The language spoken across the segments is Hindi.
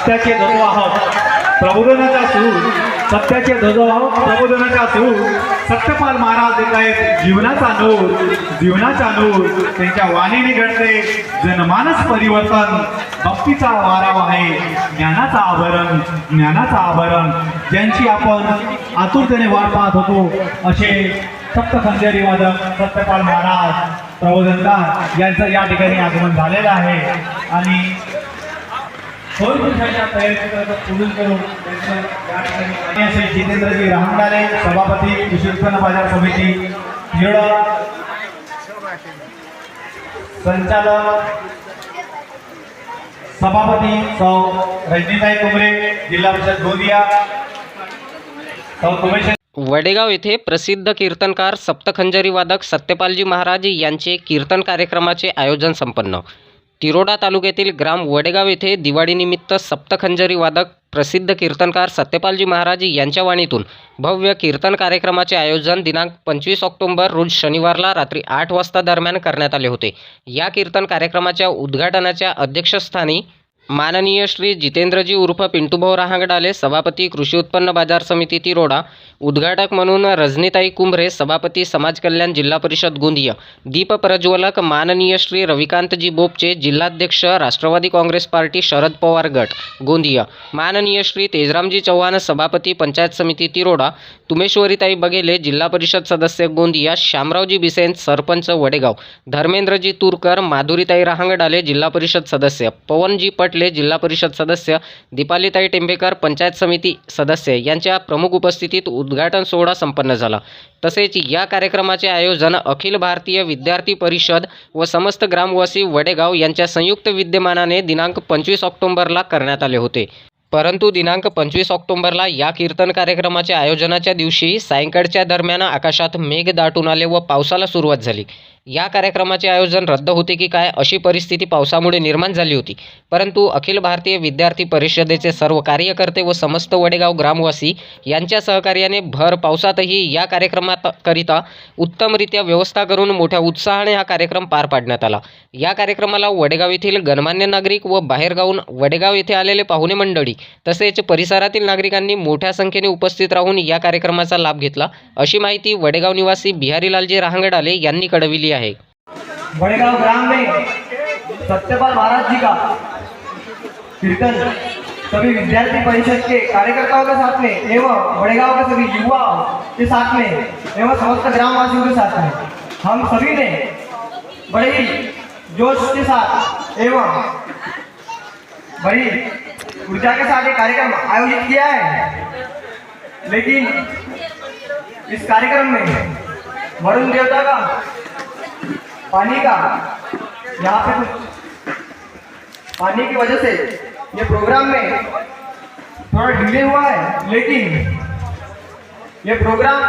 सत्याचे धजो आहोत. प्रबोधनाचा सूर सत्याचे धजो आहोत प्रबोधनाचा सूर. सत्यपाल महाराज देत आहेत जीवनाचा नूर जीवनाचा नूर. त्यांच्या वाणीने घडते जनमानस परिवर्तन. भक्तीचा वाराव आहे ज्ञानाचा आवरण ज्ञानाचा आवरण ज्यांची आपण आतुरतेने वाट पाहत होतो असे सप्त खंजेरी वादक सत्यपाल महाराज प्रबोधनकार यांचं या ठिकाणी आगमन झालेलं आहे. आणि होय दिवसाच्या तयारीचं पूर्ण करून त्यांचं या ठिकाणी आणि असे जितेंद्रजी सभापती कृषी उत्पन्न बाजार समिती संचालक सभापती सौ रजनीताई कुमरे जिल्हा परिषद गोंदिया सौ वडेगाव येथे प्रसिद्ध कीर्तनकार सप्तखंजरी वादक सत्यपालजी महाराज यांचे कीर्तन कार्यक्रमाचे आयोजन संपन्न. तिरोडा तालुक्यातील ग्राम वडेगाव येथे दिवाळीनिमित्त सप्तखंजरी वादक प्रसिद्ध कीर्तनकार सत्यपालजी महाराज यांच्या वाणीतून भव्य कीर्तन कार्यक्रमाचे आयोजन दिनांक पंचवीस ऑक्टोंबर रोज शनिवारला रात्री आठ वाजता दरम्यान करण्यात आले होते. या कीर्तन कार्यक्रमाच्या उद्घाटनाच्या अध्यक्षस्थानी माननीय श्री जितेंद्रजी उर्फ पिंटूभाऊ रहांगडाले सभापती कृषी उत्पन्न बाजार समिती तिरोडा उद्घाटक म्हणून रजनीताई कुंभरे सभापती समाज कल्याण जिल्हा परिषद गोंदिया दीप प्रज्वलक माननीय श्री रविकांतजी बोपचे जिल्हाध्यक्ष राष्ट्रवादी काँग्रेस पार्टी शरद पवार गट गोंदिया. माननीय श्री तेजरामजी चव्हाण सभापती पंचायत समिती तिरोडा तुमेश्वरीताई बघेले जिल्हा परिषद सदस्य गोंदिया श्यामरावजी बिसेन सरपंच वडेगाव. धर्मेंद्रजी तुरकर माधुरीताई रहांगडाले जिल्हा परिषद सदस्य. पवनजी पटले जिल्हा परिषद सदस्य. दीपालीताई टेंबेकर पंचायत समिती सदस्य. यांच्या प्रमुख उपस्थितीत उद्घाटन सोहळा संपन्न झाला. तसेच या कार्यक्रमाचे आयोजन अखिल भारतीय विद्यार्थी परिषद व समस्त ग्रामवासी वडेगाव यांच्या संयुक्त विद्यमानाने दिनांक पंचवीस ऑक्टोंबरला करण्यात आले होते. परंतु दिनांक पंचवीस ऑक्टोंबरला या कीर्तन कार्यक्रमाच्या आयोजनाच्या दिवशी सायंकाळच्या दरम्यान आकाशात मेघ दाटून आले व पावसाला सुरुवात झाली. या कार्यक्रमाचे आयोजन रद्द होते की काय अशी परिस्थिती पावसामुळे निर्माण झाली होती. परंतु अखिल भारतीय विद्यार्थी परिषदेचे सर्व कार्यकर्ते व समस्त वडेगाव ग्रामवासी यांच्या सहकार्याने भर पावसातही या कार्यक्रमाकरिता उत्तमरित्या व्यवस्था करून मोठ्या उत्साहाने हा कार्यक्रम पार पाडण्यात आला. या कार्यक्रमाला वडेगाव येथील गणमान्य नागरिक व बाहेरगावून वडेगाव येथे आलेले पाहुणे मंडळी तसेच परिसरातील नागरिकांनी मोठ्या संख्येने उपस्थित राहून या कार्यक्रमाचा लाभ घेतला. अशी माहिती वडेगाव निवासी बिहारीलालजी रहांगडाले यांनी कळविली आहे. बड़ेगांव ग्राम में सत्यपाल महाराज जी का कीर्तन सभी विद्यार्थी परिषद के कार्यकर्ताओं के साथ में एवं बड़ेगांव के सभी युवाओं के साथ में एवं समस्त ग्रामवासियों के साथ में हम सभी ने बड़े ही जोश के साथ एवं बड़ी ऊर्जा के साथ ये कार्यक्रम आयोजित किया है। लेकिन इस कार्यक्रम में वरुण देवता का पानी का। यहाँ पे कुछ पानी की वजह से ये प्रोग्राम में थोड़ा डिले हुआ है, लेकिन ये प्रोग्राम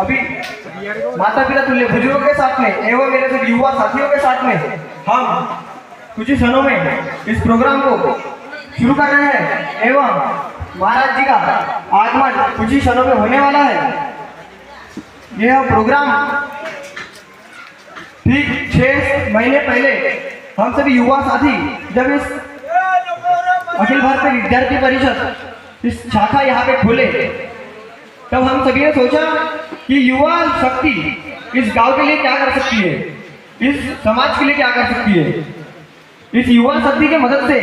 अभी माता पिता तुल्य बुज़ुर्गों के साथ में, एवं मेरे सभी युवा साथियों के साथ में हम कुछ ही क्षणों में इस प्रोग्राम को शुरू कर रहे हैं, एवं महाराज जी का आगमन कुछ ही क्षणों में होने वाला है। यह प्रोग्राम ठीक, छह महीने पहले हम सभी युवा साथी जब इस अखिल भारतीय विद्यार्थी परिषद, इस शाखा यहाँ पे खोले, तब हम सभी ने सोचा कि युवा शक्ति इस गाँव के लिए क्या कर सकती है? इस समाज के लिए क्या कर सकती है? इस युवा शक्ति की मदद से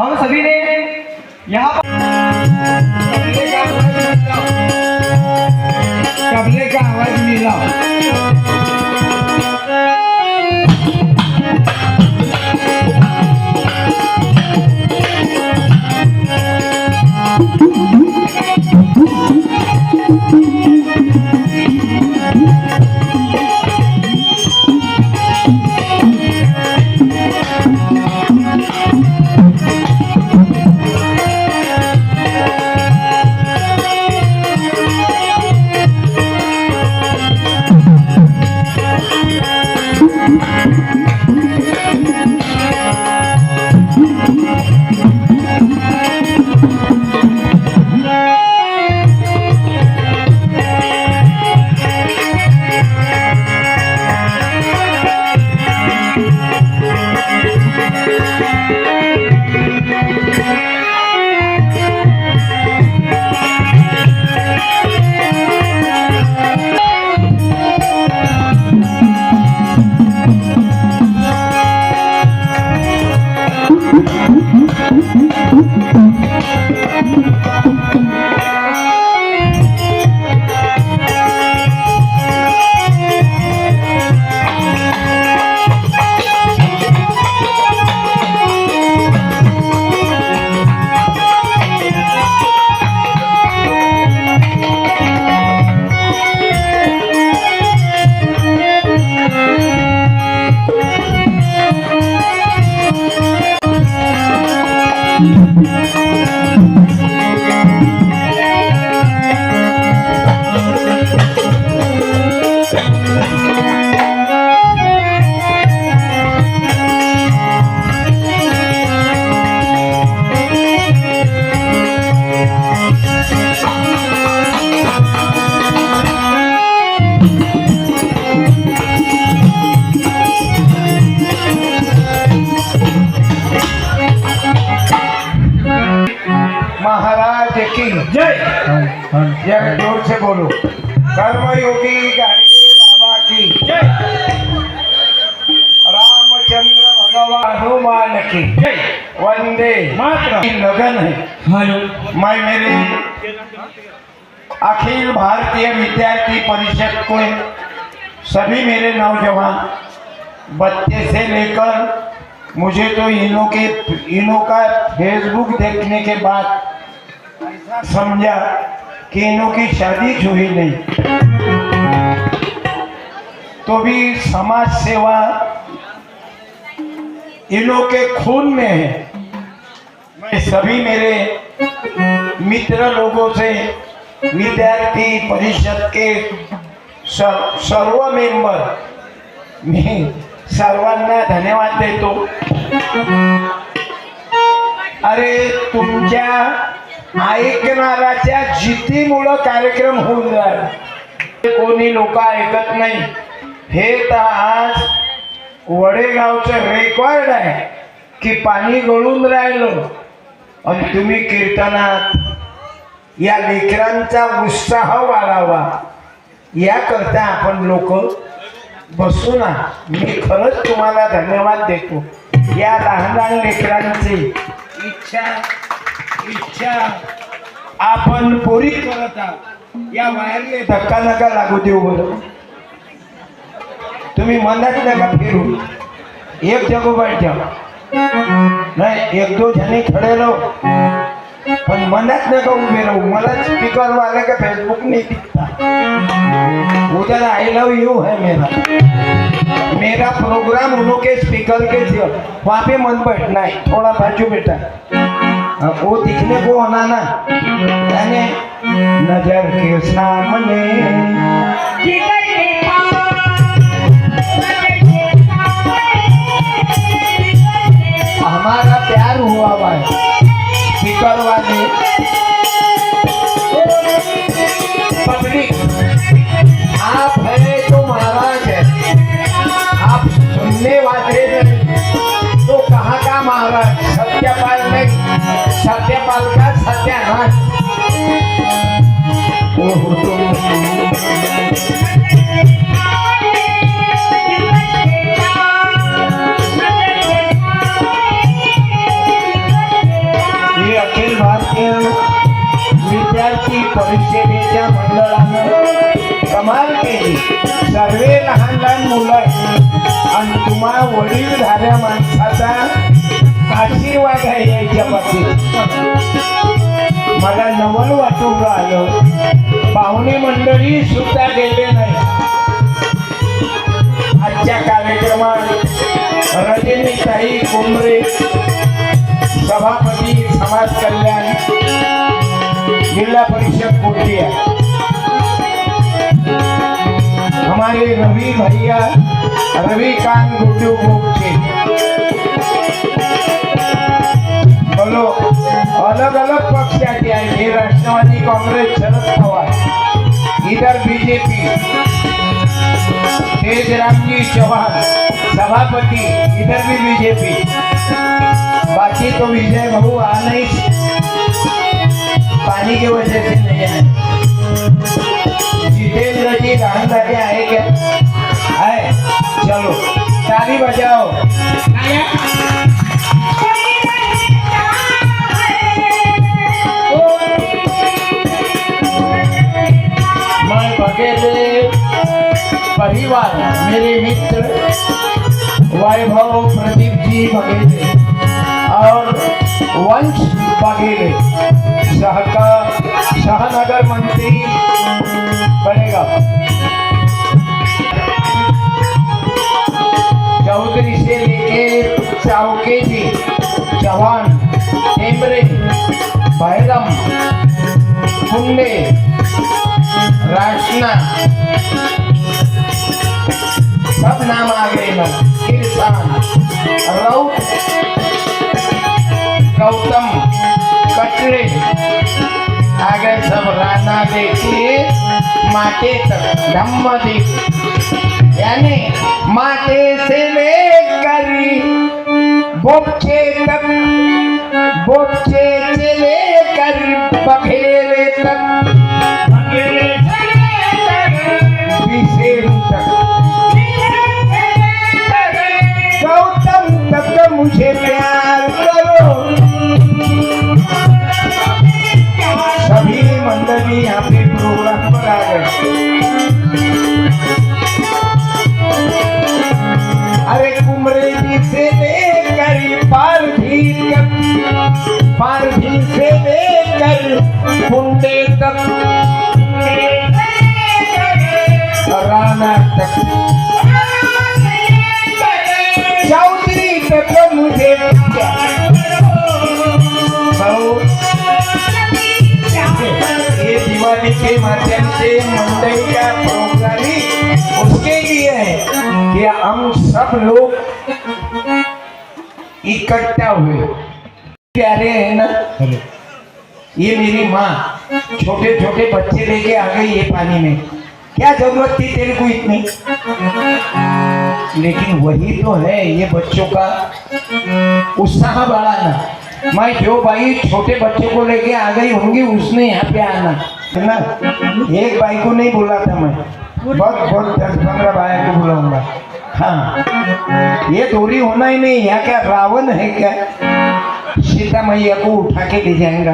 हम सभी ने यहाँ तबले का आवाज़ मिला? Yeah. जय। जरा ज़ोर से बोलो। कर्मयोगी गाडगे बाबा की। जय। रामचंद्र भगवान हनुमान की। जय। वंदे। मात्र लगन है। मैं मेरे अखिल भारतीय विद्यार्थी परिषद को सभी मेरे नौजवान बच्चे से लेकर मुझे तो इनों के इनों का फेसबुक देखने के बाद समझा इनों की शादी हुई नहीं। तो भी समाज सेवा इनों के खून में है। मैं सभी मेरे मित्र लोगों से विद्यार्थी परिषद के सर्व मेंबर, मी सर्वांना धन्यवाद देतो। अरे तुमच्या ऐकणाराच्या जितीमुळं कार्यक्रम होऊन जाईल कोणी लोक ऐकत नाही. हे तर आज वडेगावचं रेकॉर्ड आहे की पाणी गळून राहिलं. आणि तुम्ही कीर्तनात या लेकरांचा उत्साह वाढावा. याकरता आपण लोक बसू ना मी खरंच तुम्हाला धन्यवाद देतो. या लहान लहान लेकरांची इच्छा इच्छा आपण पोरी करत आहात. या वायरले धक्का नका लागू देऊ बरं. तुम्ही मनात नका फिरू. एक जगोबाई ठेवा नाही एक दो जणी खडे राहू. पण मनात नका उभे राहू. मला स्पीकर वाले का फेसबुक नाही दिखता उद्याला आई लव यू है मेरा. मेरा प्रोग्राम उनके स्पीकर के थे वहाँ पे मन बैठना है थोड़ा बाजू बेटा वो दिखने को होना ना यानी नज़र के सामने हमारा प्यार हुआ हुआ है मुलं आणि तुम्हा वडील झाल्या माणसाचा आशीर्वाद आहे याच्या बाबतीत. मला नवल वाटून आलं पाहुणे मंडळी सुद्धा गेले नाही. आजच्या कार्यक्रमात रजनीताई कोंबरे सभापती समाज कल्याण जिल्हा परिषद कोटिया हमारे रवि भैया, रविकांत गुड्डू मुखी बोलो अलग अलग पक्षाचे आहे हे राष्ट्रवादी काँग्रेस, शरद पवार. इधर बीजेपी. तेज रामजी चौहान, सभापति. इधर भी बीजेपी. बाकी तो विजय बहु आ नहीं पानी की वजह से नहीं आए जितेंद्र जी गांधारी आए क्या आए, चलो, ताली बजाओ। मैं बघेले परिवार, मेरे मित्र, वैभव प्रदीप जी बघेले और वंश बघेले सहकार, सहनगर मंत्री बनेगा। चौहान टेमरे बैगम कुंडे राशना सब नाम आ गए ना किरसान राउत गौतम, कटरे। आ गए सब राना देखिए, माटे तक धम्म देख यानी माटे से लेकर बुखे तक बुखे से लेकर बखेरे तक बखेरे से लेकर विशेष तक गौतम तक मुझे प्यार करो। सभी मंडली यहाँ लेकर कुंडे तक मुझे ये दिवाली के माध्यम से मंडई का प्रोग्राम उसके लिए है हम सब लोग इकट्ठा हुए प्यारे हैं ना ये मेरी माँ छोटे छोटे बच्चे लेके आ गई ये पानी में। क्या ज़रूरत थी तेरे को इतनी? लेकिन वही तो है, ये बच्चों का उत्साह बढ़ाना। मैं जो भाई? छोटे बच्चे को लेके आ गई होंगी, उसने यहाँ पे आना। है ना? एक भाई को नहीं बोला था मैं। बहुत बहुत दस पंद्रह भाई को बुलाऊँगा। हाँ। ये दूरी होना ही नहीं, यहाँ क्या रावण है क्या? सीता मैया को उठा के ले जाएगा।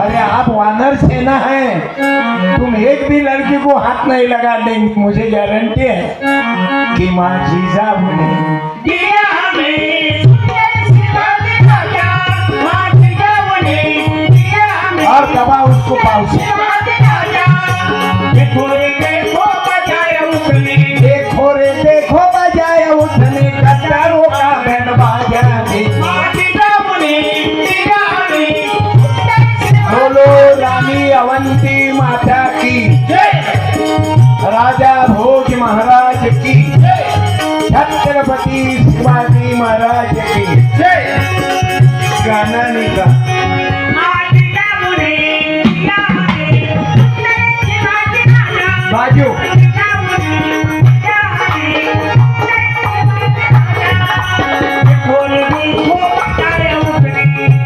अरे आप वानर सेना है। तुम एक भी लड़की को हाथ नहीं लगा देंगे। मुझे गारंटी है कि माँ जीजा बने। और दबा उसको पाल से। बाजू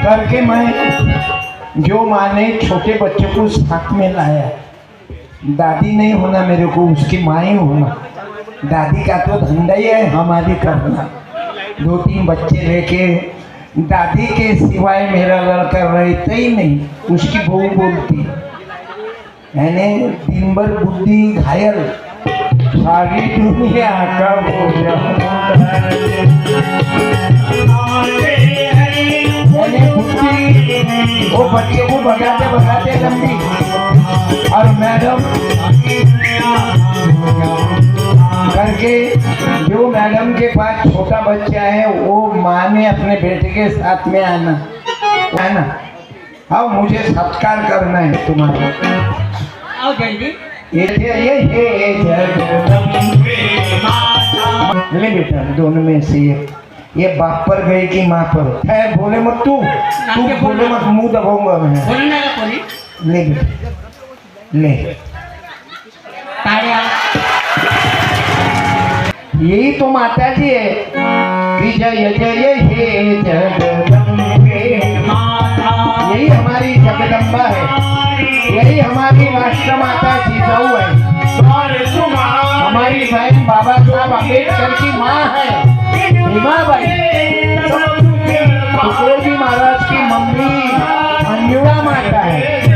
करके मैं जो माँ ने छोटे बच्चों को साथ में लाया, दादी नहीं होना मेरे को, उसकी माँ ही होना। दादी का तो धंधा ही है हमारी करना। दो तीन बच्चे लेके दादी के सिवाय मेरा लड़का रहता ही नहीं, उसकी बहू बोलती। मैंने दिन भर बुद्धि घायल। सारी दुनिया का वो बच्चे को भगाते भगाते लंबी। और मैडम करके जो मैडम के पास छोटा बच्चा है, वो माँ ने अपने बेटे के साथ में आना। आना। हाँ मुझे सत्कार करना है तुम्हारा ये ये ये ले बेटा दोनों में से ये ये बाप पर गई कि माँ पर? है बोले मत तू। तू बोले मत मुँह दबाऊँगा मैं। ले बेटा ले। यही तो माता जी है। कि जय जय हे जगदम्बे माता जिजाऊ है हमारी बहन बाबा साहब अंबेडकर की माँ है। भीमाबाई तुकोजी महाराज की मम्मी मंजुळा माता है।